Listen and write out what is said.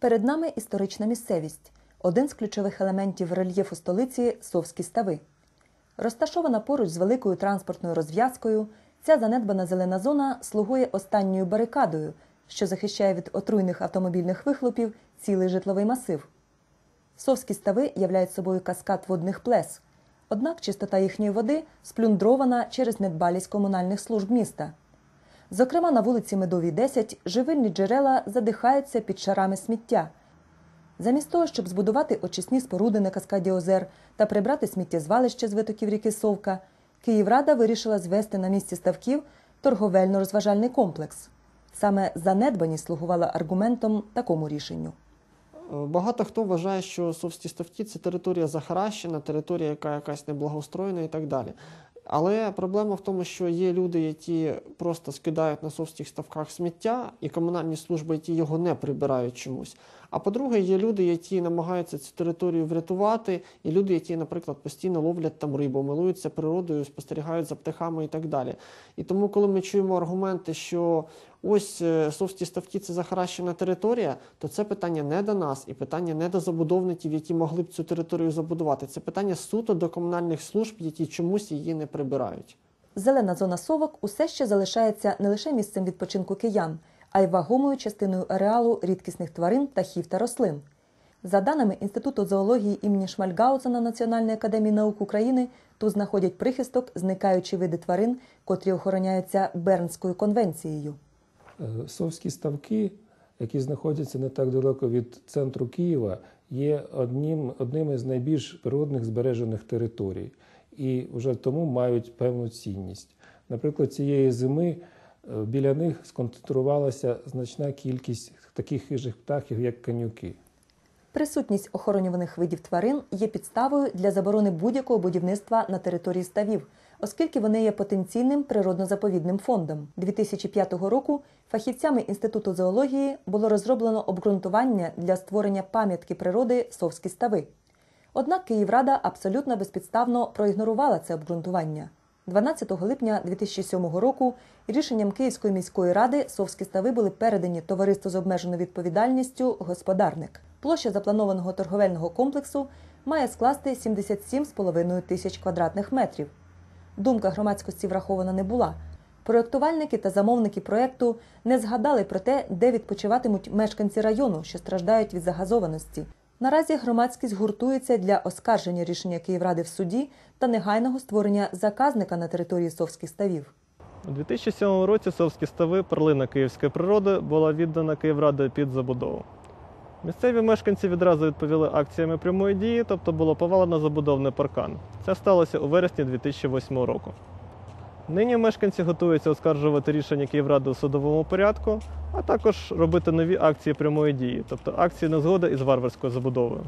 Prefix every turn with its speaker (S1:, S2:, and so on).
S1: Перед нами історична місцевість, один з ключових елементів рельєфу столиці Совські стави. Розташована поруч з великою транспортною розв'язкою, ця занедбана зелена зона слугує останньою барикадою, що захищає від отруйних автомобільних вихлопів цілий житловий масив. Совські стави являють собою каскад водних плес, однак чистота їхньої води сплюндрована через недбалість комунальних служб міста. Зокрема, на вулиці Медовій 10 живильні джерела задихаються під шарами сміття. Замість того, щоб збудувати очисні споруди на каскаді озер та прибрати сміттєзвалище з витоків ріки Совка, Київрада вирішила звести на місці ставків торговельно-розважальний комплекс. Саме занедбаність слугувала аргументом такому рішенню.
S2: Багато хто вважає, що совсті ставки це територія захаращена, територія, яка якась неблагоустроєна і так далі. Але проблема в тому, що є люди, які просто скидають на совських ставках сміття, і комунальні служби, які його не прибирають чомусь. А по-друге, є люди, які намагаються цю територію врятувати, і люди, які, наприклад, постійно ловлять там рибу, милуються природою, спостерігають за птахами і так далі. І тому, коли ми чуємо аргументи, що ось е, совсті ставки це захаращена територія, то це питання не до нас і питання не до забудовників, які могли б цю територію забудувати. Це питання суто до комунальних служб, які чомусь її не прибирають.
S1: Зелена зона совок усе ще залишається не лише місцем відпочинку киян, а й вагомою частиною ареалу рідкісних тварин, птахів та рослин. За даними Інституту зоології імені Шмальгаузена Національної академії наук України, тут знаходять прихисток зникаючі види тварин, котрі охороняються Бернською конвенцією.
S3: Е, Совські ставки, які знаходяться не так далеко від центру Києва, є одним, одним із найбільш природних збережених територій і вже тому мають певну цінність. Наприклад, цієї зими біля них сконцентрувалася значна кількість таких хижих птахів, як канюки.
S1: Присутність охоронюваних видів тварин є підставою для заборони будь-якого будівництва на території ставів, оскільки вони є потенційним природно-заповідним фондом. 2005 року фахівцями Інституту зоології було розроблено обґрунтування для створення пам'ятки природи Совські стави. Однак Київрада абсолютно безпідставно проігнорувала це обґрунтування. 12 липня 2007 року рішенням Київської міської ради Совські стави були передані товариству з обмеженою відповідальністю Господарник. Площа запланованого торговельного комплексу має скласти 77,5 тисяч квадратних метрів. Думка громадськості врахована не була. Проєктувальники та замовники проєкту не згадали про те, де відпочиватимуть мешканці району, що страждають від загазованості. Наразі громадськість гуртується для оскарження рішення Київради в суді та негайного створення заказника на території Совських ставів.
S4: У 2007 році Совські стави, перлина київської природи, була віддана Київрадою під забудову. Місцеві мешканці відразу відповіли акціями прямої дії, тобто було повалено забудовний паркан. Це сталося у вересні 2008 року. Нині мешканці готуються оскаржувати рішення Київради у судовому порядку, а також робити нові акції прямої дії, тобто акції незгоди із варварською забудовою.